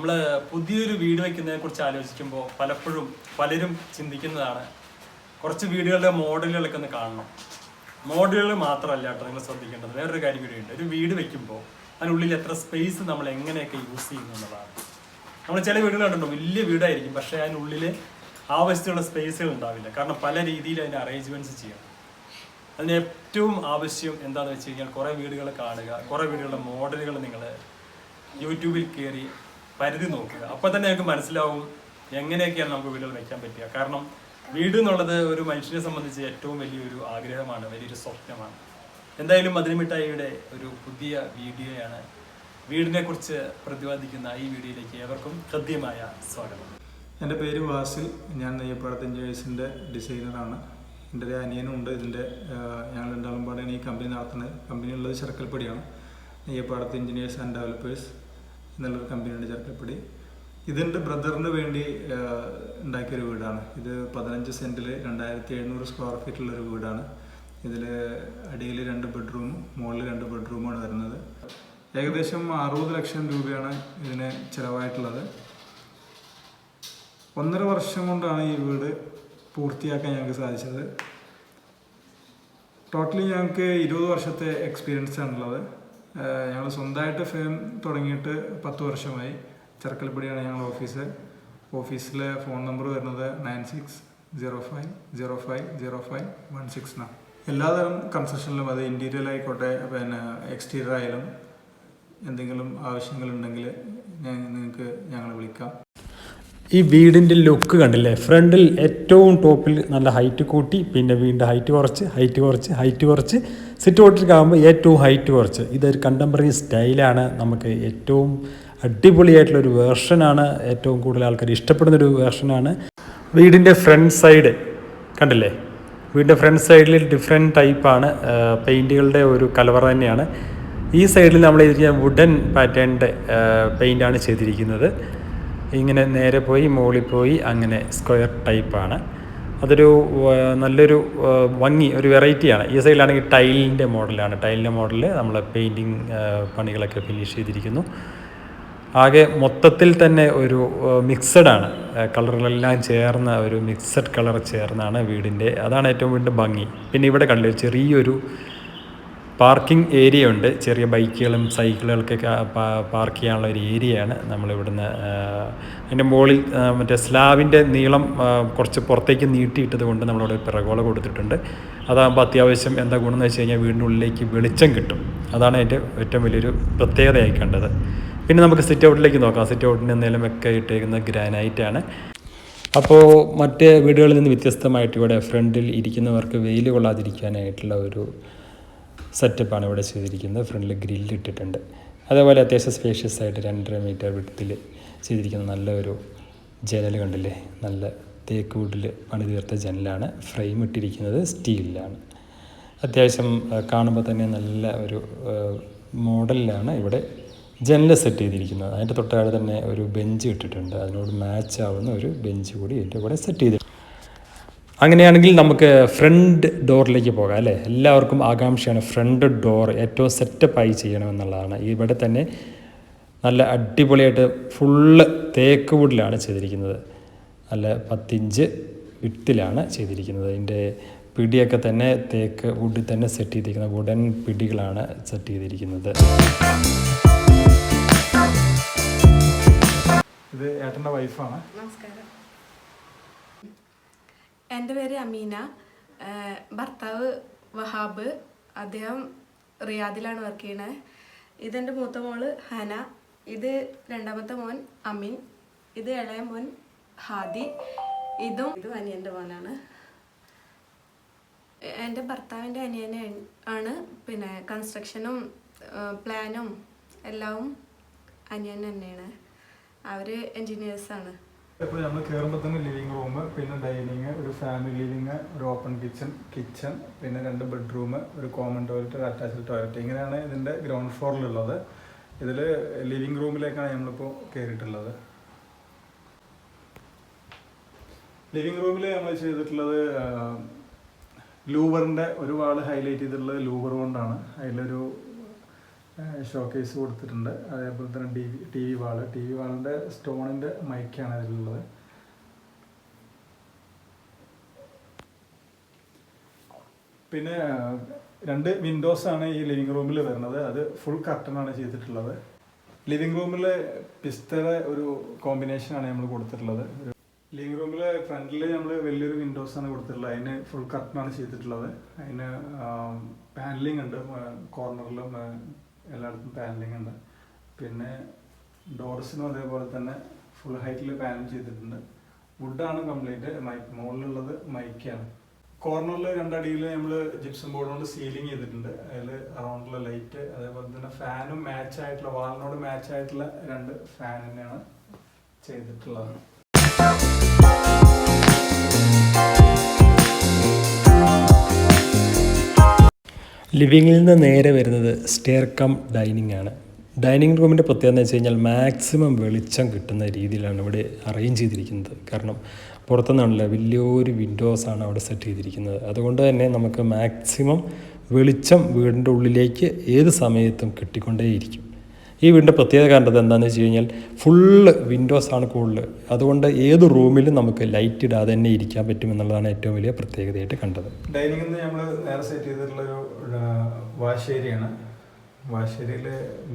നമ്മൾ പുതിയൊരു വീട് വെക്കുന്നതിനെ കുറിച്ച് ആലോചിക്കുമ്പോൾ പലപ്പോഴും പലരും ചിന്തിക്കുന്നതാണ് കുറച്ച് വീടുകളുടെ മോഡലുകളൊക്കെ ഒന്ന് കാണണം. മോഡലുകൾ മാത്രമല്ല കേട്ടോ നിങ്ങൾ ശ്രദ്ധിക്കേണ്ടത്. വേറൊരു കാര്യം കൂടിയുണ്ട് ഒരു വീട് വെക്കുമ്പോൾ അതിനുള്ളിൽ എത്ര സ്പേസ് നമ്മൾ എങ്ങനെയൊക്കെ യൂസ് ചെയ്യുന്നു എന്നുള്ളതാണ്. നമ്മൾ ചില വീടുകൾ കണ്ടിട്ടുണ്ട്? വലിയ വീടായിരിക്കും പക്ഷേ അതിനുള്ളിൽ ആവശ്യമുള്ള സ്പേസുകൾ ഉണ്ടാവില്ല. കാരണം പല രീതിയിൽ അതിന് അറേഞ്ച്മെന്റ്സ് ചെയ്യണം. അതിന് ഏറ്റവും ആവശ്യം എന്താണെന്ന് വെച്ച് കഴിഞ്ഞാൽ കുറേ വീടുകൾ കാണുക കുറേ വീടുകളുടെ മോഡലുകൾ നിങ്ങൾ യൂട്യൂബിൽ കയറി പരിധി നോക്കുക. അപ്പോൾ തന്നെ ഞങ്ങൾക്ക് മനസ്സിലാവും എങ്ങനെയൊക്കെയാണ് നമുക്ക് വീടുകൾ വെക്കാൻ പറ്റുക. കാരണം വീട് എന്നുള്ളത് ഒരു മനുഷ്യനെ സംബന്ധിച്ച് ഏറ്റവും വലിയൊരു ആഗ്രഹമാണ് വലിയൊരു സ്വപ്നമാണ്. എന്തായാലും മധുരമിഠായിയുടെ ഒരു പുതിയ വീഡിയോയാണ് വീടിനെ കുറിച്ച് പ്രതിപാദിക്കുന്ന ഈ വീഡിയോയിലേക്ക് ഏവർക്കും ഹൃദ്യമായ സ്വാഗതം. എന്റെ പേര് വാസിൽ ഞാൻ നെയ്യപ്പാടത്ത് എഞ്ചിനീയേഴ്സിന്റെ ഡിസൈനറാണ്. എന്റെ ഒരു അനിയനുണ്ട് ഇതിന്റെ ഞങ്ങൾ രണ്ടാളും ഈ കമ്പനി നടത്തുന്നത്. കമ്പനി ഉള്ളത് ചെറുക്കൽപ്പടിയാണ് നെയ്യപ്പാടത്ത് എഞ്ചിനീയേഴ്സ് ആൻഡ് ഡെവലപ്പേഴ്സ് എന്നുള്ളൊരു കമ്പനിയുണ്ട് ചെറുക്കപ്പടി ഇതിന്റെ ബ്രദറിന് വേണ്ടി ഉണ്ടാക്കിയൊരു വീടാണ്. ഇത് പതിനഞ്ച് സെന്റിൽ രണ്ടായിരത്തി എഴുന്നൂറ് സ്ക്വയർ ഫീറ്റുള്ളൊരു വീടാണ്. ഇതിൽ അടിയിൽ രണ്ട് ബെഡ്റൂമും മുകളിൽ രണ്ട് ബെഡ്റൂമാണ് വരുന്നത്. ഏകദേശം അറുപത് ലക്ഷം രൂപയാണ് ഇതിന് ചിലവായിട്ടുള്ളത്. ഒന്നര വർഷം കൊണ്ടാണ് ഈ വീട് പൂർത്തിയാക്കാൻ ഞങ്ങൾക്ക് സാധിച്ചത്. ടോട്ടലി ഞങ്ങൾക്ക് ഇരുപത് വർഷത്തെ എക്സ്പീരിയൻസ് ആണുള്ളത് ഞങ്ങൾ സ്വന്തമായിട്ട് ഫേം തുടങ്ങിയിട്ട് പത്ത് വർഷമായി. ചെറുക്കൽപ്പടിയാണ് ഞങ്ങളുടെ ഓഫീസ് ഓഫീസിലെ ഫോൺ നമ്പർ വരുന്നത് nine six zero five zero five zero five one six എന്നാണ്. എല്ലാതരം കൺസ്ട്രക്ഷനിലും അത് ഇന്റീരിയൽ ആയിക്കോട്ടെ പിന്നെ എക്സ്റ്റീരിയർ ആയാലും എന്തെങ്കിലും ആവശ്യങ്ങളുണ്ടെങ്കിൽ ഞാൻ നിങ്ങൾക്ക് ഞങ്ങൾ വിളിക്കാം. ഈ വീടിന്റെ ലുക്ക് കണ്ടില്ലേ? ഫ്രണ്ടിൽ ഏറ്റവും ടോപ്പിൽ നല്ല ഹൈറ്റ് കൂട്ടി പിന്നെ വീണ്ടും ഹൈറ്റ് കുറച്ച് ഹൈറ്റ് കുറച്ച് ഹൈറ്റ് കുറച്ച് സിറ്റ് ഔട്ടിലേക്കാകുമ്പോൾ ഏറ്റവും ഹൈറ്റ് കുറച്ച്. ഇതൊരു കണ്ടംപററി സ്റ്റൈലാണ് നമുക്ക് ഏറ്റവും അടിപൊളിയായിട്ടുള്ളൊരു വേർഷനാണ് ഏറ്റവും കൂടുതൽ ആൾക്കാർ ഇഷ്ടപ്പെടുന്നൊരു വേർഷനാണ് വീടിന്റെ ഫ്രണ്ട് സൈഡ് കണ്ടില്ലേ? വീടിന്റെ ഫ്രണ്ട് സൈഡിൽ ഡിഫറെന്റ് ടൈപ്പാണ് പെയിന്റുകളുടെ ഒരു കലവറ തന്നെയാണ്. ഈ സൈഡിൽ നമ്മൾ ഇതിരിക്കുന്ന വുഡൻ പാറ്റേണിന്റെ പെയിന്റാണ് ചെയ്തിരിക്കുന്നത്. ഇങ്ങനെ നേരെ പോയി മുകളിൽ പോയി അങ്ങനെ സ്ക്വയർ ടൈപ്പാണ് അതൊരു നല്ലൊരു ഭംഗി ഒരു വെറൈറ്റിയാണ്. ഈ സൈഡിലാണെങ്കിൽ ടൈലിന്റെ മോഡലാണ്. ടൈലിന്റെ മോഡലിൽ നമ്മൾ പെയിന്റിങ് പണികളൊക്കെ ഫിനിഷ് ചെയ്തിരിക്കുന്നു. ആകെ മൊത്തത്തിൽ തന്നെ ഒരു മിക്സഡാണ്. കളറുകളെല്ലാം ചേർന്ന ഒരു മിക്സഡ് കളർ ചേർന്നാണ് വീടിന്റെ. അതാണ് ഏറ്റവും വീണ്ടും ഭംഗി. പിന്നെ ഇവിടെ കണ്ടു ചെറിയൊരു പാർക്കിംഗ് ഏരിയ ഉണ്ട്. ചെറിയ ബൈക്കുകളും സൈക്കിളുകൾക്കൊക്കെ പാർക്ക് ചെയ്യാനുള്ള ഒരു ഏരിയയാണ് നമ്മളിവിടുന്ന് അതിന്റെ മുകളിൽ മറ്റേ സ്ലാബിന്റെ നീളം കുറച്ച് പുറത്തേക്ക് നീട്ടിയിട്ടത് കൊണ്ട് നമ്മളവിടെ പിറകോള കൊടുത്തിട്ടുണ്ട്. അതാകുമ്പോൾ അത്യാവശ്യം എന്താ ഗുണമെന്ന് വെച്ച് കഴിഞ്ഞാൽ വീടിന്റെ ഉള്ളിലേക്ക് വെളിച്ചം കിട്ടും. അതാണ് അതിന്റെ ഏറ്റവും വലിയൊരു പ്രത്യേകതയായി കണ്ടത്. പിന്നെ നമുക്ക് സിറ്റ് ഔട്ടിലേക്ക് നോക്കാം. സിറ്റ് ഔട്ടിന്റെ നിലമൊക്കെ ഇട്ടേക്കുന്ന ഗ്രാനൈറ്റാണ് അപ്പോൾ മറ്റ് വീടുകളിൽ നിന്ന് വ്യത്യസ്തമായിട്ട് ഇവിടെ ഫ്രണ്ടിൽ ഇരിക്കുന്നവർക്ക് വെയിൽ കൊള്ളാതിരിക്കാനായിട്ടുള്ള ഒരു സെറ്റപ്പാണ് ഇവിടെ ചെയ്തിരിക്കുന്നത്. ഫ്രണ്ടിൽ ഗ്രില്ല് ഇട്ടിട്ടുണ്ട്. അതേപോലെ അത്യാവശ്യം സ്പേഷ്യസ് ആയിട്ട് രണ്ടര മീറ്റർ വിടത്തിൽ ചെയ്തിരിക്കുന്ന നല്ലൊരു ജനൽ കണ്ടില്ലേ? നല്ല തേക്ക് വീട്ടിൽ പണി തീർത്ത ജനലാണ്. ഫ്രെയിം ഇട്ടിരിക്കുന്നത് സ്റ്റീലിലാണ്. അത്യാവശ്യം കാണുമ്പോൾ തന്നെ നല്ല ഒരു മോഡലിലാണ് ഇവിടെ ജനൽ സെറ്റ് ചെയ്തിരിക്കുന്നത്. അതിന്റെ തൊട്ടാടെ തന്നെ ഒരു ബെഞ്ച് ഇട്ടിട്ടുണ്ട്. അതിനോട് മാച്ച് ആവുന്ന ഒരു ബെഞ്ച് കൂടി എന്റെ കൂടെ സെറ്റ് ചെയ്തിട്ടുണ്ട്. അങ്ങനെയാണെങ്കിൽ നമുക്ക് ഫ്രണ്ട് ഡോറിലേക്ക് പോകാം അല്ലേ? എല്ലാവർക്കും ആകാംക്ഷയാണ് ഫ്രണ്ട് ഡോർ ഏറ്റവും സെറ്റപ്പായി ചെയ്യണമെന്നുള്ളതാണ്. ഇവിടെ തന്നെ നല്ല അടിപൊളിയായിട്ട് ഫുള്ള് തേക്ക് വുഡിലാണ് ചെയ്തിരിക്കുന്നത്. നല്ല പത്തിഞ്ച് വിട്ടിലാണ് ചെയ്തിരിക്കുന്നത്. അതിന്റെ പിടിയൊക്കെ തന്നെ തേക്ക് വുഡിൽ തന്നെ സെറ്റ് ചെയ്തിരിക്കുന്നത് വുഡൻ പിടികളാണ് സെറ്റ് ചെയ്തിരിക്കുന്നത്. ഇത് ഏട്ടന്റെ വൈഫാണ് നമസ്കാരം. എന്റെ പേര് അമീന. ഭർത്താവ് വഹാബ്. അദ്ദേഹം റിയാദിലാണ് വർക്ക് ചെയ്യണത് ഇതെന്റെ മൂത്ത മോൾ ഹന. ഇത് രണ്ടാമത്തെ മോൻ അമീൻ. ഇത് ഇളയ മോൻ ഹാദി. ഇതും ഇതും അനിയന്റെ മോനാണ്. എന്റെ ഭർത്താവിന്റെ അനിയനെ ആണ്. പിന്നെ കൺസ്ട്രക്ഷനും പ്ലാനും എല്ലാം അനിയൻ തന്നെയാണ്. അവർ എൻജിനീയേഴ്സാണ് ഇപ്പോൾ നമ്മൾ കയറുമ്പോൾ തന്നെ ലിവിങ് റൂം പിന്നെ ഡൈനിങ് ഒരു ഫാമിലി ലിവിങ് ഒരു ഓപ്പൺ കിച്ചൺ കിച്ചൺ പിന്നെ രണ്ട് ബെഡ്റൂം ഒരു കോമൺ ടോയ്ലറ്റ് ഒരു അറ്റാച്ച്ഡ് ടോയ്ലറ്റ് ഇങ്ങനെയാണ് ഇതിന്റെ ഗ്രൗണ്ട് ഫ്ലോറിലുള്ളത് ഇതിൽ ലിവിങ് റൂമിലേക്കാണ് നമ്മളിപ്പോൾ കയറിയിട്ടുള്ളത് ലിവിങ് റൂമിൽ നമ്മൾ ചെയ്തിട്ടുള്ളത് ലൂവറിന്റെ ഒരു വാൾ ഹൈലൈറ്റ് ചെയ്തിട്ടുള്ളത് ലൂവർ കൊണ്ടാണ്. അതിലൊരു ഷോക്കേസ് കൊടുത്തിട്ടുണ്ട്. അതേപോലെ തന്നെ T V T V wall. T V വാളിന്റെ സ്റ്റോണിന്റെ മൈക്കാണ് അതിലുള്ളത്. പിന്നെ രണ്ട് വിൻഡോസ് ആണ് ഈ ലിവിംഗ് റൂമിൽ വരുന്നത്. അത് ഫുൾ കർട്ടൺ ആണ് ചെയ്തിട്ടുള്ളത്. ലിവിംഗ് റൂമിൽ പിസ്തയുടെ ഒരു കോമ്പിനേഷൻ ആണ് നമ്മൾ കൊടുത്തിട്ടുള്ളത്. ലിവിംഗ് റൂമിൽ ഫ്രണ്ടിൽ നമ്മൾ വലിയൊരു വിൻഡോസ് ആണ് കൊടുത്തിട്ടുള്ളത്. അതിന് ഫുൾ കർട്ടൺ ആണ് ചെയ്തിട്ടുള്ളത്. അതിന് പാനലിംഗ് ഉണ്ട്. കോർണറിലും എല്ലായിടത്തും പാനലിംഗ് ഉണ്ട്. പിന്നെ ഡോർസിനും അതേപോലെ തന്നെ ഫുൾ ഹൈറ്റിൽ പാനൽ ചെയ്തിട്ടുണ്ട്. വുഡാണ് കംപ്ലീറ്റ് മൈക്ക് മുകളിലുള്ളത് മൈക്കാണ് കോർണറിൽ രണ്ടടിയിൽ നമ്മൾ ജിപ്സം ബോർഡ് കൊണ്ട് സീലിംഗ് ചെയ്തിട്ടുണ്ട്. അതിൽ അറൗണ്ടിലുള്ള ലൈറ്റ് അതേപോലെ തന്നെ ഫാനും മാച്ച് ആയിട്ടുള്ള വാളിനോട് മാച്ച് ആയിട്ടുള്ള രണ്ട് ഫാനിനെയാണ് ചെയ്തിട്ടുള്ളത്. ലിവിങ്ങിൽ നിന്ന് നേരെ വരുന്നത് സ്റ്റെയർ കം ഡൈനിങ് ആണ്. ഡൈനിങ് റൂമിന്റെ പ്രത്യേകത എന്ന് വെച്ച് കഴിഞ്ഞാൽ മാക്സിമം വെളിച്ചം കിട്ടുന്ന രീതിയിലാണ് ഇവിടെ അറേഞ്ച് ചെയ്തിരിക്കുന്നത്. കാരണം പുറത്തുനിന്നാണല്ലോ വലിയൊരു വിൻഡോസാണ് അവിടെ സെറ്റ് ചെയ്തിരിക്കുന്നത്. അതുകൊണ്ട് തന്നെ നമുക്ക് മാക്സിമം വെളിച്ചം വീടിന്റെ ഉള്ളിലേക്ക് ഏത് സമയത്തും കിട്ടിക്കൊണ്ടേയിരിക്കും. ഈ വീടിന്റെ പ്രത്യേകത കണ്ടത് എന്താണെന്ന് വെച്ച് കഴിഞ്ഞാൽ ഫുള്ള് വിൻഡോസാണ് കൂടുതൽ അതുകൊണ്ട് ഏത് റൂമിലും നമുക്ക് ലൈറ്റ് ഇടാതെ തന്നെ ഇരിക്കാൻ പറ്റുമെന്നുള്ളതാണ് ഏറ്റവും വലിയ പ്രത്യേകതയായിട്ട് കണ്ടത്. ഡൈനിങ് നമ്മൾ നേരെ സെറ്റ് ചെയ്തിട്ടുള്ള ഒരു ഏരിയയാണ് വാഷ് ഏരിയയിൽ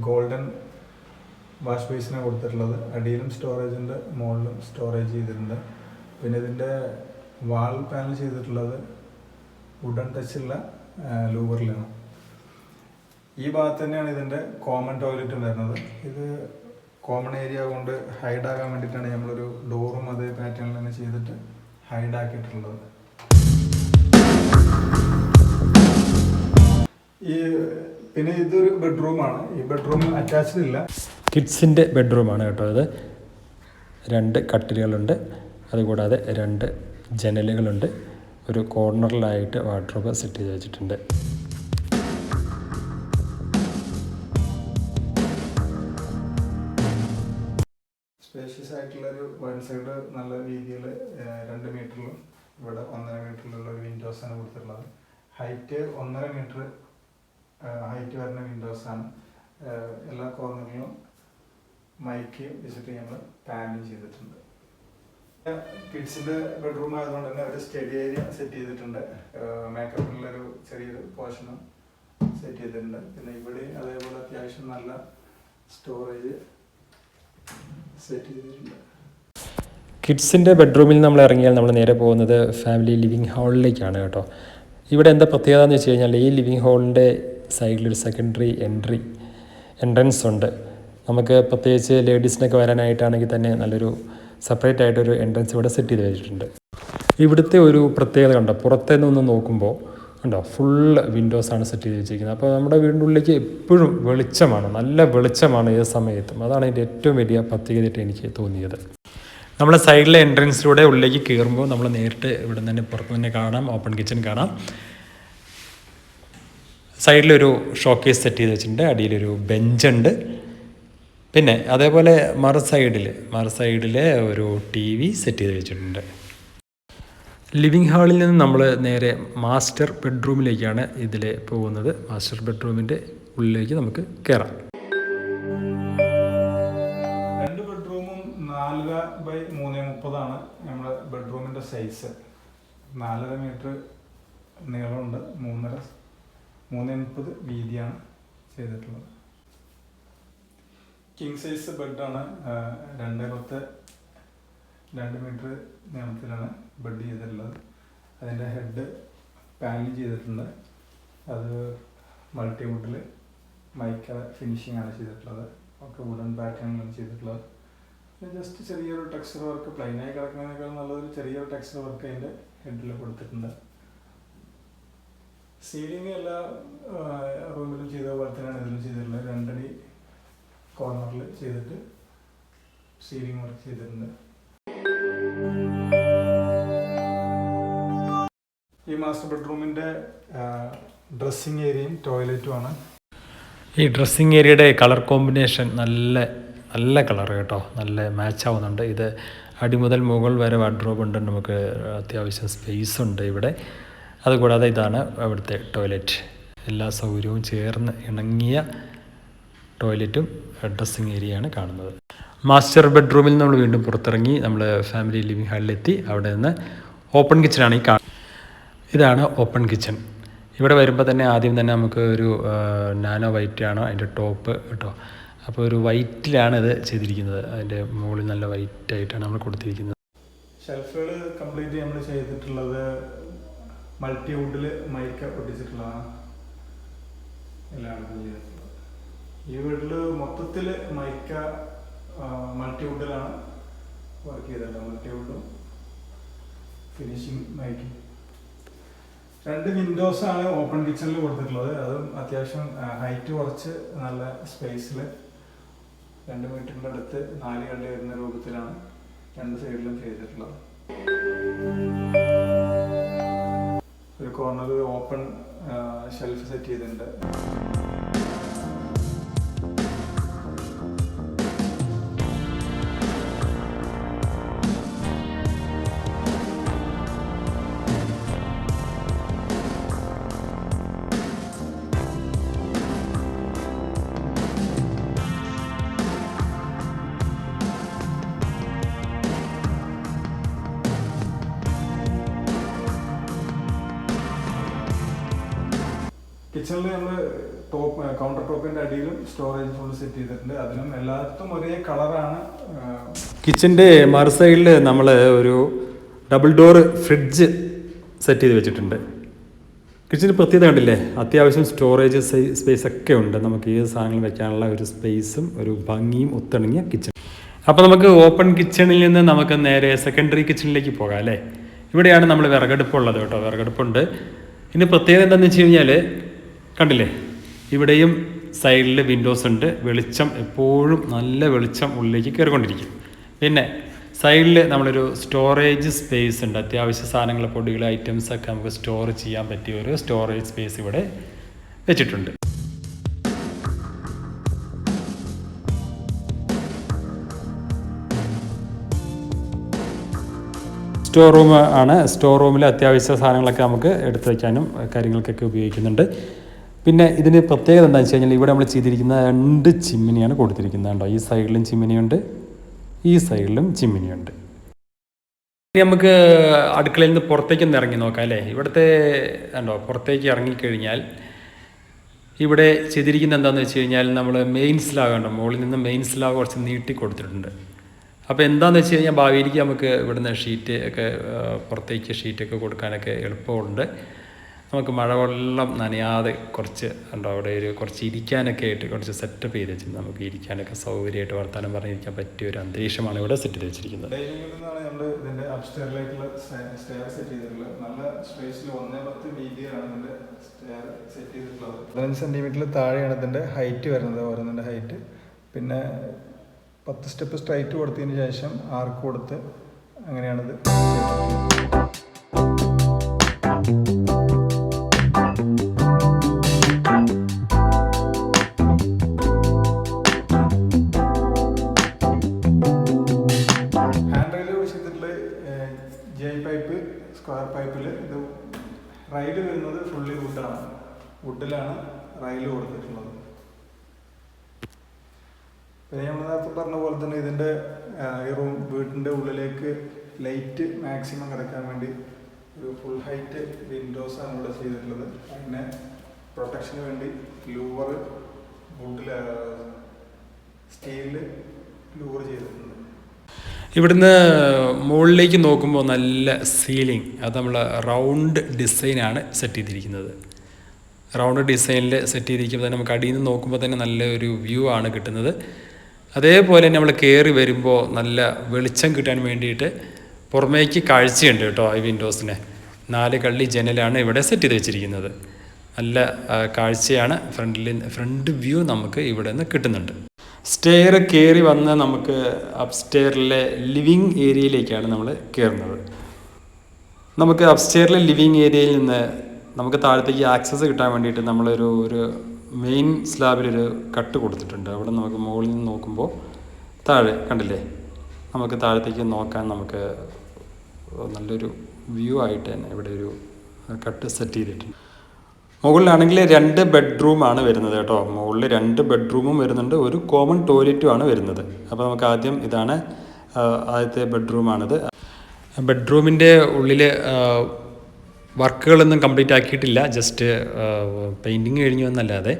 ഗോൾഡൻ വാഷ് ബേസിനാണ് കൊടുത്തിട്ടുള്ളത്. അടിയിലും സ്റ്റോറേജ് ഉണ്ട് മുകളിലും സ്റ്റോറേജ് ചെയ്തിട്ടുണ്ട്. പിന്നെ ഇതിന്റെ വാൾ പാനൽ ചെയ്തിട്ടുള്ളത് വുഡൻ ടച്ചുള്ള ലൂവറിലാണ് ഈ ഭാഗത്ത് തന്നെയാണ് ഇതിന്റെ കോമൺ ടോയ്ലറ്റും വരുന്നത്. ഇത് കോമൺ ഏരിയ കൊണ്ട് ഹൈഡ് ആകാൻ വേണ്ടിയിട്ടാണ് നമ്മളൊരു ഡോറും അതേ പാറ്റേണിൽ തന്നെ ചെയ്തിട്ട് ഹൈഡ് ആക്കിയിട്ടുള്ളത്. ഈ പിന്നെ ഇതൊരു ബെഡ്റൂമാണ് ഈ ബെഡ്റൂം അറ്റാച്ച്ഡ് ഇല്ല. കിഡ്സിന്റെ ബെഡ്റൂമാണ് കേട്ടോ അത് രണ്ട് കട്ടിലുകളുണ്ട്. അതുകൂടാതെ രണ്ട് ജനലുകളുണ്ട്. ഒരു കോർണറിലായിട്ട് വാർഡ്രോബ് സെറ്റ് ചെയ്ത് വെച്ചിട്ടുണ്ട്. സ്പേഷ്യസ് ആയിട്ടുള്ളൊരു വൺ സൈഡ് നല്ല രീതിയിൽ രണ്ട് മീറ്ററിലും ഇവിടെ ഒന്നര മീറ്ററിലുള്ള ഒരു വിൻഡോസ് ആണ് കൊടുത്തിട്ടുള്ളത്. ഹൈറ്റ് ഒന്നര മീറ്റർ ഹൈറ്റ് വരുന്ന വിൻഡോസ് ആണ്. എല്ലാ കോർണറിലും മൈക്ക് വെച്ചിട്ട് നമ്മൾ പാനും ചെയ്തിട്ടുണ്ട്. കിഡ്സിന്റെ ബെഡ്റൂം ആയതുകൊണ്ട് തന്നെ ഒരു സ്റ്റഡി ഏരിയ സെറ്റ് ചെയ്തിട്ടുണ്ട്. മേക്കപ്പിനുള്ളൊരു ചെറിയൊരു പോർഷനും സെറ്റ് ചെയ്തിട്ടുണ്ട്. പിന്നെ ഇവിടെ അതേപോലെ അത്യാവശ്യം നല്ല സ്റ്റോറേജ് കിഡ്സിന്റെ ബെഡ്റൂമിൽ നമ്മൾ ഇറങ്ങിയാൽ നമ്മൾ നേരെ പോകുന്നത് ഫാമിലി ലിവിങ് ഹാളിലേക്കാണ് കേട്ടോ. ഇവിടെ എന്താ പ്രത്യേകത എന്ന് വെച്ച് കഴിഞ്ഞാൽ ഈ ലിവിങ് ഹാളിന്റെ സൈഡിലൊരു സെക്കൻഡറി എൻട്രി എൻട്രൻസ് ഉണ്ട്. നമുക്ക് പ്രത്യേകിച്ച് ലേഡീസിനൊക്കെ വരാനായിട്ടാണെങ്കിൽ തന്നെ നല്ലൊരു സെപ്പറേറ്റ് ആയിട്ടൊരു എൻട്രൻസ് ഇവിടെ സെറ്റ് ചെയ്ത് വെച്ചിട്ടുണ്ട്. ഇവിടുത്തെ ഒരു പ്രത്യേകത കണ്ടോ? പുറത്തുനിന്ന് നോക്കുമ്പോൾ ഉണ്ടോ? ഫുള്ള് വിൻഡോസാണ് സെറ്റ് ചെയ്ത് വെച്ചിരിക്കുന്നത്. അപ്പോൾ നമ്മുടെ വീടിന്റെ ഉള്ളിലേക്ക് എപ്പോഴും വെളിച്ചമാണ് നല്ല വെളിച്ചമാണ് ഏത് സമയത്തും. അതാണ് ഇതിന്റെ ഏറ്റവും വലിയ പ്രത്യേകതയായിട്ട് എനിക്ക് തോന്നിയത്. നമ്മൾ സൈഡിലെ എൻട്രൻസിലൂടെ ഉള്ളിലേക്ക് കയറുമ്പോൾ നമ്മൾ നേരിട്ട് ഇവിടെ നിന്ന് തന്നെ പുറത്ത് തന്നെ കാണാം ഓപ്പൺ കിച്ചൺ കാണാം. സൈഡിലൊരു ഷോക്കേസ് സെറ്റ് ചെയ്ത് വെച്ചിട്ടുണ്ട്. അടിയിലൊരു ബെഞ്ചുണ്ട് പിന്നെ അതേപോലെ മറു സൈഡിൽ മറു സൈഡിൽ ഒരു ടി വി സെറ്റ് ചെയ്ത് വെച്ചിട്ടുണ്ട്. ലിവിങ് ഹാളിൽ നിന്ന് നമ്മൾ നേരെ മാസ്റ്റർ ബെഡ്റൂമിലേക്കാണ് ഇതിൽ പോകുന്നത്. മാസ്റ്റർ ബെഡ്റൂമിന്റെ ഉള്ളിലേക്ക് നമുക്ക് കയറാം. രണ്ട് ബെഡ്റൂമും നാലര ബൈ മൂന്ന് മുപ്പതാണ് നമ്മുടെ ബെഡ്റൂമിന്റെ സൈസ് നാലര മീറ്റർ നീളമുണ്ട്. മൂന്നര മൂന്ന് മുപ്പത് വീതിയാണ് ചെയ്തിട്ടുള്ളത്. കിങ് സൈസ് ബെഡാണ് രണ്ട് പത്ത് രണ്ട് മീറ്റർ നീളത്തിലാണ് ബെഡ് ചെയ്തിട്ടുള്ളത്. അതിന്റെ ഹെഡ് പാനൽ ചെയ്തിട്ടുണ്ട്. അത് മൾട്ടി വുഡിൽ മൈക്ക ഫിനിഷിംഗ് ആണ് ചെയ്തിട്ടുള്ളത്. ഒക്കെ വുഡൻ പാറ്റേണിലാണ് ചെയ്തിട്ടുള്ളത്. ജസ്റ്റ് ചെറിയൊരു ടെക്സ്ചർ വർക്ക് പ്ലെയിനായി കിടക്കുന്നതിനേക്കാൾ നല്ലൊരു ചെറിയൊരു ടെക്സ്ചർ വർക്ക് അതിന്റെ ഹെഡിൽ കൊടുത്തിട്ടുണ്ട്. സീലിംഗ് എല്ലാ റൂമിലും ചെയ്ത പോലെ തന്നെയാണ് ഇതിലും ചെയ്തിട്ടുള്ളത്. രണ്ടടി കോർണറിൽ ചെയ്തിട്ട് സീലിംഗ് വർക്ക് ചെയ്തിട്ടുണ്ട്. ഈ മാസ്റ്റർ ബെഡ്റൂമിന്റെ ഡ്രസ്സിങ് ഏരിയയും ടോയ്ലറ്റുമാണ്. ഈ ഡ്രസ്സിങ് ഏരിയയുടെ കളർ കോമ്പിനേഷൻ നല്ല നല്ല കളർ കേട്ടോ. നല്ല മാച്ച് ആവുന്നുണ്ട്. ഇത് അടി മുതൽ മുകൾ വരെ വാർഡ്രോബ് ഉണ്ട്. നമുക്ക് അത്യാവശ്യം സ്പേസ് ഉണ്ട് ഇവിടെ. അതുകൂടാതെ ഇതാണ് അവിടുത്തെ ടോയ്ലറ്റ് എല്ലാ സൗകര്യവും ചേർന്ന് ഇണങ്ങിയ ടോയ്ലറ്റും ഡ്രസ്സിങ് ഏരിയയാണ് കാണുന്നത്. മാസ്റ്റർ ബെഡ്റൂമിൽ നമ്മൾ വീണ്ടും പുറത്തിറങ്ങി നമ്മൾ ഫാമിലി ലിവിംഗ് ഹാളിലെത്തി അവിടെ നിന്ന് ഓപ്പൺ കിച്ചണാണ് ഈ കാണുന്നത്. ഇതാണ് ഓപ്പൺ കിച്ചൺ ഇവിടെ വരുമ്പോൾ തന്നെ ആദ്യം തന്നെ നമുക്ക് ഒരു നാനോ വൈറ്റ് ആണ് അതിന്റെ ടോപ്പ് കേട്ടോ. അപ്പോൾ ഒരു വൈറ്റിലാണ് ഇത് ചെയ്തിരിക്കുന്നത്. അതിന്റെ മുകളിൽ നല്ല വൈറ്റ് ആയിട്ടാണ് നമ്മൾ കൊടുത്തിരിക്കുന്നത്. ഷെൽഫുകൾ കംപ്ലീറ്റ് നമ്മൾ ചെയ്തിട്ടുള്ളത് മൾട്ടി വുഡിൽ മൈക്ക ഒട്ടിച്ചിട്ടുള്ളതാണ്. എല്ലാവർക്കും ഈ വീട്ടിൽ മൊത്തത്തിൽ മൈക്ക മൾട്ടി വുഡിലാണ് വർക്ക് ചെയ്തിട്ടുള്ളത് മൾട്ടി വുഡും ഫിനിഷിങ് മൈക്കും. രണ്ട് വിൻഡോസ് ആണ് ഓപ്പൺ കിച്ചണിൽ കൊടുത്തിട്ടുള്ളത്. അതും അത്യാവശ്യം ഹൈറ്റ് കുറച്ച് നല്ല സ്പേസിൽ രണ്ട് മീറ്ററിന്റെ അടുത്ത് നാല് കണ്ടി വരുന്ന രൂപത്തിലാണ് രണ്ട് സൈഡിലും ചെയ്തിട്ടുള്ളത്. ഒരു കോർണറിൽ ഓപ്പൺ ഷെൽഫ് സെറ്റ് ചെയ്തിട്ടുണ്ട്. കിച്ചണിൽ നമ്മൾ ടോപ്പ് കൗണ്ടർ ടോപ്പിന്റെ അടിയിലും സ്റ്റോറേജ് ഫുൾ സെറ്റ് ചെയ്തിട്ടുണ്ട്. അതിലും എല്ലാത്തും ഒരേ കളറാണ് കിച്ചന്റെ മറു സൈഡിൽ നമ്മൾ ഒരു ഡബിൾ ഡോർ ഫ്രിഡ്ജ് സെറ്റ് ചെയ്ത് വെച്ചിട്ടുണ്ട്. കിച്ചന് പ്രത്യേകത കണ്ടില്ലേ? അത്യാവശ്യം സ്റ്റോറേജ് സ്പേസ് ഒക്കെ ഉണ്ട്. നമുക്ക് ഏത് സാധനങ്ങൾ വെക്കാനുള്ള ഒരു സ്പേസും ഒരു ഭംഗിയും ഒത്തിണങ്ങിയ കിച്ചൺ. അപ്പോൾ നമുക്ക് ഓപ്പൺ കിച്ചണിൽ നിന്ന് നമുക്ക് നേരെ സെക്കൻഡറി കിച്ചണിലേക്ക് പോകാം അല്ലേ? ഇവിടെയാണ് നമ്മൾ വിറകടുപ്പുള്ളത് കേട്ടോ. വിറകടുപ്പുണ്ട്. ഇനി പ്രത്യേകത എന്താണെന്ന് വെച്ച് കഴിഞ്ഞാൽ കണ്ടില്ലേ? ഇവിടെയും സൈഡിൽ വിൻഡോസ് ഉണ്ട്. വെളിച്ചം എപ്പോഴും നല്ല വെളിച്ചം ഉള്ളിലേക്ക് കയറിക്കൊണ്ടിരിക്കും. പിന്നെ സൈഡിൽ നമ്മളൊരു സ്റ്റോറേജ് സ്പേസ് ഉണ്ട്. അത്യാവശ്യ സാധനങ്ങൾ പൊടികൾ ഐറ്റംസ് ഒക്കെ നമുക്ക് സ്റ്റോർ ചെയ്യാൻ പറ്റിയ ഒരു സ്റ്റോറേജ് സ്പേസ് ഇവിടെ വെച്ചിട്ടുണ്ട്. സ്റ്റോർ റൂം ആണ്. സ്റ്റോർ റൂമിൽ അത്യാവശ്യ സാധനങ്ങളൊക്കെ നമുക്ക് എടുത്തു വയ്ക്കാനും കാര്യങ്ങൾക്കൊക്കെ ഉപയോഗിക്കുന്നുണ്ട്. പിന്നെ ഇതിന് പ്രത്യേകത എന്താണെന്ന് വെച്ച് കഴിഞ്ഞാൽ ഇവിടെ നമ്മൾ ചെയ്തിരിക്കുന്ന രണ്ട് ചിമ്മിനിയാണ് കൊടുത്തിരിക്കുന്നത് കേട്ടോ. ഈ സൈഡിലും ചിമ്മിനിയുണ്ട് ഈ സൈഡിലും ചിമ്മിനിയുണ്ട്. ഇനി നമുക്ക് അടുക്കളയിൽ നിന്ന് പുറത്തേക്കൊന്ന് ഇറങ്ങി നോക്കാം അല്ലേ? ഇവിടുത്തെ ഉണ്ടോ പുറത്തേക്ക് ഇറങ്ങിക്കഴിഞ്ഞാൽ ഇവിടെ ചെയ്തിരിക്കുന്ന എന്താണെന്ന് വെച്ച് കഴിഞ്ഞാൽ നമ്മൾ മെയിൻ സ്ലാഗ് ഉണ്ടോ മുകളിൽ നിന്ന് മെയിൻ സ്ലാഗ് കുറച്ച് നീട്ടി കൊടുത്തിട്ടുണ്ട്. അപ്പോൾ എന്താണെന്ന് വെച്ച് കഴിഞ്ഞാൽ ഭാവിയിലേക്ക് നമുക്ക് ഇവിടുന്ന് ഷീറ്റ് ഒക്കെ പുറത്തേക്ക് ഷീറ്റൊക്കെ കൊടുക്കാനൊക്കെ എളുപ്പമുണ്ട്. നമുക്ക് മഴവെള്ളം നനയാതെ കുറച്ച് ഉണ്ടോ അവിടെ ഒരു കുറച്ച് ഇരിക്കാനൊക്കെ ആയിട്ട് കുറച്ച് സെറ്റപ്പ് ചെയ്ത് വെച്ചിട്ടുണ്ട് നമുക്ക് ഇരിക്കാനൊക്കെ സൗകര്യമായിട്ട് വർത്താനം പറഞ്ഞിരിക്കാൻ പറ്റിയ ഒരു അന്തരീക്ഷമാണ് ഇവിടെ സെറ്റ് ചെയ്ത് വെച്ചിരിക്കുന്നത്. പതിനഞ്ച് സെന്റിമീറ്ററിൽ താഴെയാണ് ഇതിന്റെ ഹൈറ്റ് വരുന്നത് ഓരോന്നിന്റെ ഹൈറ്റ് പിന്നെ പത്ത് സ്റ്റെപ്പ് സ്ട്രൈറ്റ് കൊടുത്തതിന് ശേഷം ആർക്ക് കൊടുത്ത് അങ്ങനെയാണിത്. Thank ഹാൻഡ് വുഡിലാണ് റൈൽ കൊടുത്തിട്ടുള്ളത്. പിന്നെ നമ്മൾ നേരത്തെ പറഞ്ഞ പോലെ തന്നെ ഇതിന്റെ ഈ റൂം വീട്ടിന്റെ ഉള്ളിലേക്ക് ലൈറ്റ് മാക്സിമം കിടക്കാൻ വേണ്ടി ഒരു ഫുൾ ഹൈറ്റ് വിൻഡോസാണ് ഇവിടെ ചെയ്തിട്ടുള്ളത്. അതിനെ പ്രൊട്ടക്ഷന് വേണ്ടി ലൂവർ വുഡിൽ സ്റ്റീലിൽ ലൂവർ ചെയ്തിട്ടുണ്ട്. ഇവിടുന്ന് മുകളിലേക്ക് നോക്കുമ്പോൾ നല്ല സീലിംഗ് അത് നമ്മൾ റൗണ്ട് ഡിസൈനാണ് സെറ്റ് ചെയ്തിരിക്കുന്നത്. റൗണ്ട് ഡിസൈനിൽ സെറ്റ് ചെയ്തിരിക്കുമ്പോൾ തന്നെ നമുക്ക് അടിയിൽ നിന്ന് നോക്കുമ്പോൾ തന്നെ നല്ല ഒരു വ്യൂ ആണ് കിട്ടുന്നത്. അതേപോലെ തന്നെ നമ്മൾ കയറി വരുമ്പോൾ നല്ല വെളിച്ചം കിട്ടാൻ വേണ്ടിയിട്ട് പുറമേക്ക് കാഴ്ചയുണ്ട് കേട്ടോ ഈ വിൻഡോസിന്. നാല് കള്ളി ജനലാണ് ഇവിടെ സെറ്റ് ചെയ്ത് വെച്ചിരിക്കുന്നത്. നല്ല കാഴ്ചയാണ്. ഫ്രണ്ടിൽ ഫ്രണ്ട് വ്യൂ നമുക്ക് ഇവിടെ നിന്ന് കിട്ടുന്നുണ്ട്. സ്റ്റെയർ കയറി വന്ന് നമുക്ക് അപ്സ്റ്റെയറിലെ ലിവിങ് ഏരിയയിലേക്കാണ് നമ്മൾ കയറുന്നത്. നമുക്ക് അപ്സ്റ്റെയറിലെ ലിവിങ് ഏരിയയിൽ നിന്ന് നമുക്ക് താഴത്തേക്ക് ആക്സസ് കിട്ടാൻ വേണ്ടിയിട്ട് നമ്മളൊരു ഒരു മെയിൻ സ്ലാബിലൊരു കട്ട് കൊടുത്തിട്ടുണ്ട്. അവിടെ നമുക്ക് മുകളിൽ നിന്ന് നോക്കുമ്പോൾ താഴെ കണ്ടില്ലേ? നമുക്ക് താഴത്തേക്ക് നോക്കാൻ നമുക്ക് നല്ലൊരു വ്യൂ ആയിട്ട് തന്നെ ഇവിടെ ഒരു കട്ട് സെറ്റ് ചെയ്തിട്ടുണ്ട്. മുകളിലാണെങ്കിൽ രണ്ട് ബെഡ്റൂമാണ് വരുന്നത് കേട്ടോ. മുകളിൽ രണ്ട് ബെഡ്റൂമും വരുന്നുണ്ട്. ഒരു കോമൺ ടോയ്ലറ്റും ആണ് വരുന്നത്. അപ്പോൾ നമുക്ക് ആദ്യം ഇതാണ് ആദ്യത്തെ ബെഡ്റൂമാണിത് ബെഡ്റൂമിന്റെ ഉള്ളിൽ വർക്കുകളൊന്നും കംപ്ലീറ്റ് ആക്കിയിട്ടില്ല. ജസ്റ്റ് പെയിന്റിങ് കഴിഞ്ഞു എന്നല്ലാതെ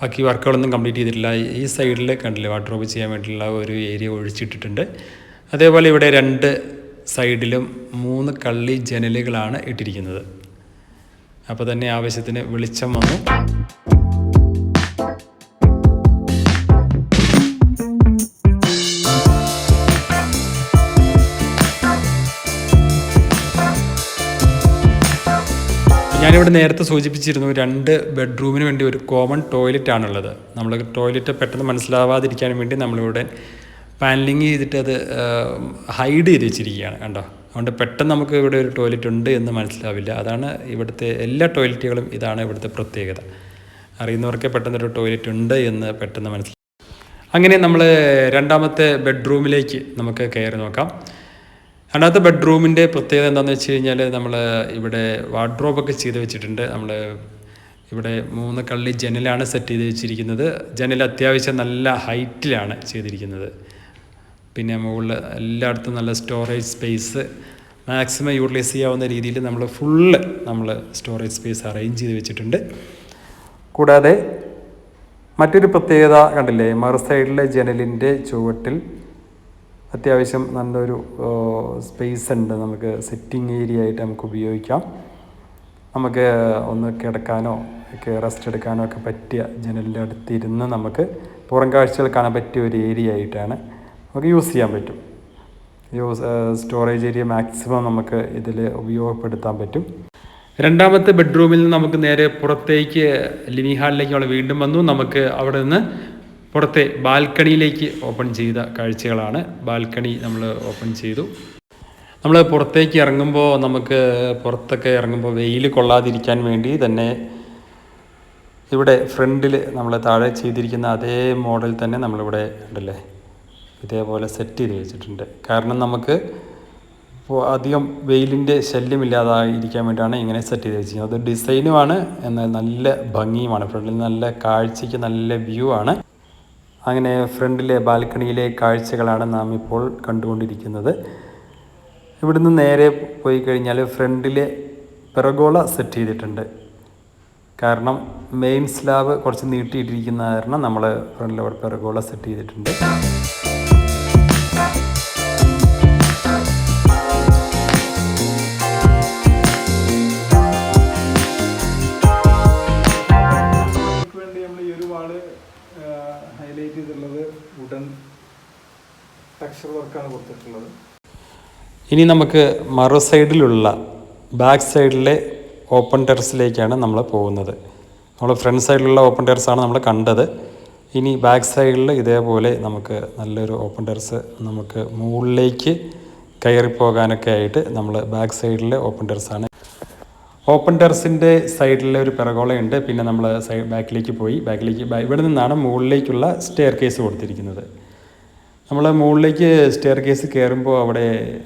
ബാക്കി വർക്കുകളൊന്നും കംപ്ലീറ്റ് ചെയ്തിട്ടില്ല. ഈ സൈഡിൽ കണ്ടില്ലേ വാർഡ്രോബ് ചെയ്യാൻ വേണ്ടിയിട്ടുള്ള ഒരു ഏരിയ ഒഴിച്ചിട്ടിട്ടുണ്ട്. അതേപോലെ ഇവിടെ രണ്ട് സൈഡിലും മൂന്ന് കള്ളി ജനലുകളാണ് ഇട്ടിരിക്കുന്നത്. അപ്പോൾ തന്നെ ആവശ്യത്തിന് വെളിച്ചം വന്നു. ഞാനിവിടെ നേരത്തെ സൂചിപ്പിച്ചിരുന്നു രണ്ട് ബെഡ്റൂമിന് വേണ്ടി ഒരു കോമൺ ടോയ്ലറ്റ് ആണുള്ളത്. നമ്മൾ ടോയ്ലറ്റ് പെട്ടെന്ന് മനസ്സിലാവാതിരിക്കാൻ വേണ്ടി നമ്മളിവിടെ പാനലിങ് ചെയ്തിട്ട് അത് ഹൈഡ് ചെയ്ത് വെച്ചിരിക്കുകയാണ് കണ്ടോ? അതുകൊണ്ട് പെട്ടെന്ന് നമുക്ക് ഇവിടെ ഒരു ടോയ്ലറ്റ് ഉണ്ട് എന്ന് മനസ്സിലാവില്ല. അതാണ് ഇവിടുത്തെ എല്ലാ ടോയ്ലറ്റുകളും ഇതാണ് ഇവിടുത്തെ പ്രത്യേകത. അറിയുന്നവർക്ക് പെട്ടെന്ന് ഒരു ടോയ്ലറ്റ് ഉണ്ട് എന്ന് പെട്ടെന്ന് മനസ്സിലാവും അങ്ങനെ നമ്മൾ രണ്ടാമത്തെ ബെഡ്റൂമിലേക്ക് നമുക്ക് കയറി നോക്കാം. രണ്ടാമത്തെ ബെഡ്റൂമിന്റെ പ്രത്യേകത എന്താണെന്ന് വെച്ച് കഴിഞ്ഞാൽ നമ്മൾ ഇവിടെ വാർഡ്രോബൊക്കെ ചെയ്ത് വെച്ചിട്ടുണ്ട്. നമ്മൾ ഇവിടെ മൂന്ന് കള്ളി ജനലാണ് സെറ്റ് ചെയ്ത് വെച്ചിരിക്കുന്നത്. ജനൽ അത്യാവശ്യം നല്ല ഹൈറ്റിലാണ് ചെയ്തിരിക്കുന്നത്. പിന്നെ മുകളിൽ എല്ലായിടത്തും നല്ല സ്റ്റോറേജ് സ്പേസ് മാക്സിമം യൂട്ടിലൈസ് ചെയ്യാവുന്ന രീതിയിൽ നമ്മൾ ഫുള്ള് നമ്മൾ സ്റ്റോറേജ് സ്പേസ് അറേഞ്ച് ചെയ്ത് വെച്ചിട്ടുണ്ട്. കൂടാതെ മറ്റൊരു പ്രത്യേകത കണ്ടില്ലേ? മറു സൈഡിലെ ജനലിന്റെ ചുവട്ടിൽ അത്യാവശ്യം നല്ലൊരു സ്പേസ് ഉണ്ട്. നമുക്ക് സെറ്റിംഗ് ഏരിയ ആയിട്ട് നമുക്ക് ഉപയോഗിക്കാം. നമുക്ക് ഒന്ന് കിടക്കാനോ ഒക്കെ റെസ്റ്റ് എടുക്കാനോ ഒക്കെ പറ്റിയ ജനലിന്റെ അടുത്തിരുന്ന് നമുക്ക് പുറം കാഴ്ചകൾ കാണാൻ പറ്റിയ ഒരു ഏരിയ ആയിട്ടാണ് നമുക്ക് യൂസ് ചെയ്യാൻ പറ്റും. യൂസ് സ്റ്റോറേജ് ഏരിയ മാക്സിമം നമുക്ക് ഇതിൽ ഉപയോഗപ്പെടുത്താൻ പറ്റും. രണ്ടാമത്തെ ബെഡ്റൂമിൽ നിന്ന് നമുക്ക് നേരെ പുറത്തേക്ക് ലിവിംഗ് ഹാളിലേക്ക് നമ്മൾ വീണ്ടും വന്നു. നമുക്ക് അവിടെ നിന്ന് പുറത്തെ ബാൽക്കണിയിലേക്ക് ഓപ്പൺ ചെയ്ത കാഴ്ചകളാണ്. ബാൽക്കണി നമ്മൾ ഓപ്പൺ ചെയ്തു. നമ്മൾ പുറത്തേക്ക് ഇറങ്ങുമ്പോൾ നമുക്ക് പുറത്തൊക്കെ ഇറങ്ങുമ്പോൾ വെയിൽ കൊള്ളാതിരിക്കാൻ വേണ്ടി തന്നെ ഇവിടെ ഫ്രണ്ടിൽ നമ്മൾ താഴെ ചെയ്തിരിക്കുന്ന അതേ മോഡൽ തന്നെ നമ്മളിവിടെ ഉണ്ടല്ലേ ഇതേപോലെ സെറ്റ് ചെയ്ത് വെച്ചിട്ടുണ്ട്. കാരണം നമുക്ക് അധികം വെയിലിന്റെ ശല്യമില്ലാതായിരിക്കാൻ വേണ്ടിയാണ് ഇങ്ങനെ സെറ്റ് ചെയ്ത് വെച്ചിരിക്കുന്നത്. ഡിസൈനുമാണ് എന്നാൽ നല്ല ഭംഗിയുമാണ്. ഫ്രണ്ടിൽ നല്ല കാഴ്ചയ്ക്ക് നല്ല വ്യൂ ആണ്. അങ്ങനെ ഫ്രണ്ടിലെ ബാൽക്കണിയിലെ കാഴ്ചകളാണ് നാം ഇപ്പോൾ കണ്ടുകൊണ്ടിരിക്കുന്നത്. ഇവിടുന്ന് നേരെ പോയി കഴിഞ്ഞാൽ ഫ്രണ്ടിലെ പെറഗോള സെറ്റ് ചെയ്തിട്ടുണ്ട്. കാരണം മെയിൻ സ്ലാബ് കുറച്ച് നീട്ടിയിട്ടിരിക്കുന്ന കാരണം നമ്മൾ ഫ്രണ്ടിൽ പെറഗോള സെറ്റ് ചെയ്തിട്ടുണ്ട്. ടെക്സ്ചർ വർക്കാണ് കൊടുത്തിട്ടുള്ളത്. ഇനി നമുക്ക് മറു സൈഡിലുള്ള ബാക്ക് സൈഡിലെ ഓപ്പൺ ടെറസിലേക്കാണ് നമ്മൾ പോകുന്നത്. നമ്മൾ ഫ്രണ്ട് സൈഡിലുള്ള ഓപ്പൺ ടെറസാണ് നമ്മൾ കണ്ടത്. ഇനി ബാക്ക് സൈഡിൽ ഇതേപോലെ നമുക്ക് നല്ലൊരു ഓപ്പൺ ടെറസ് നമുക്ക് മുകളിലേക്ക് കയറിപ്പോകാനൊക്കെ ആയിട്ട് നമ്മൾ ബാക്ക് സൈഡിലെ ഓപ്പൺ ടെറസാണ്. ഓപ്പൺ ടെറസിന്റെ സൈഡിലെ ഒരു പിറകോളയുണ്ട്. പിന്നെ നമ്മൾ സൈഡ് ബാക്കിലേക്ക് പോയി. ബാക്കിലേക്ക് ഇവിടെ നിന്നാണ് മുകളിലേക്കുള്ള സ്റ്റെയർ കേസ് കൊടുത്തിരിക്കുന്നത്. നമ്മൾ മുകളിലേക്ക് സ്റ്റെയർ കേസ് കയറുമ്പോൾ അവിടെ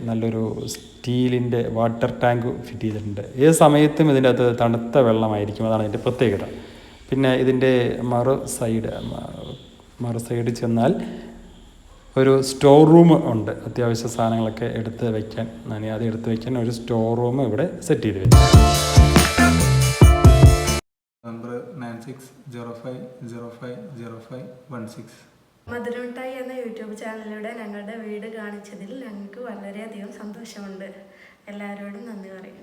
നല്ലൊരു സ്റ്റീലിന്റെ വാട്ടർ ടാങ്ക് ഫിറ്റ് ചെയ്തിട്ടുണ്ട്. ഏത് സമയത്തും ഇതിന്റെ അകത്ത് തണുത്ത വെള്ളമായിരിക്കും. അതാണ് അതിന്റെ പ്രത്യേകത. പിന്നെ ഇതിന്റെ മറു സൈഡ് മറു സൈഡ് ചെന്നാൽ ഒരു സ്റ്റോർ റൂം ഉണ്ട്. അത്യാവശ്യ സാധനങ്ങളൊക്കെ എടുത്ത് വയ്ക്കാൻ നനയാതെ എടുത്ത് വയ്ക്കാൻ ഒരു സ്റ്റോർ റൂം ഇവിടെ സെറ്റ് ചെയ്ത് വെച്ചു. Number nine six zero five zero five zero five one six മധുരമിട്ടായി എന്ന യൂട്യൂബ് ചാനലിലൂടെ ഞങ്ങളുടെ വീട് കാണിച്ചതിൽ ഞങ്ങൾക്ക് വളരെയധികം സന്തോഷമുണ്ട്. എല്ലാവരോടും നന്ദി പറയും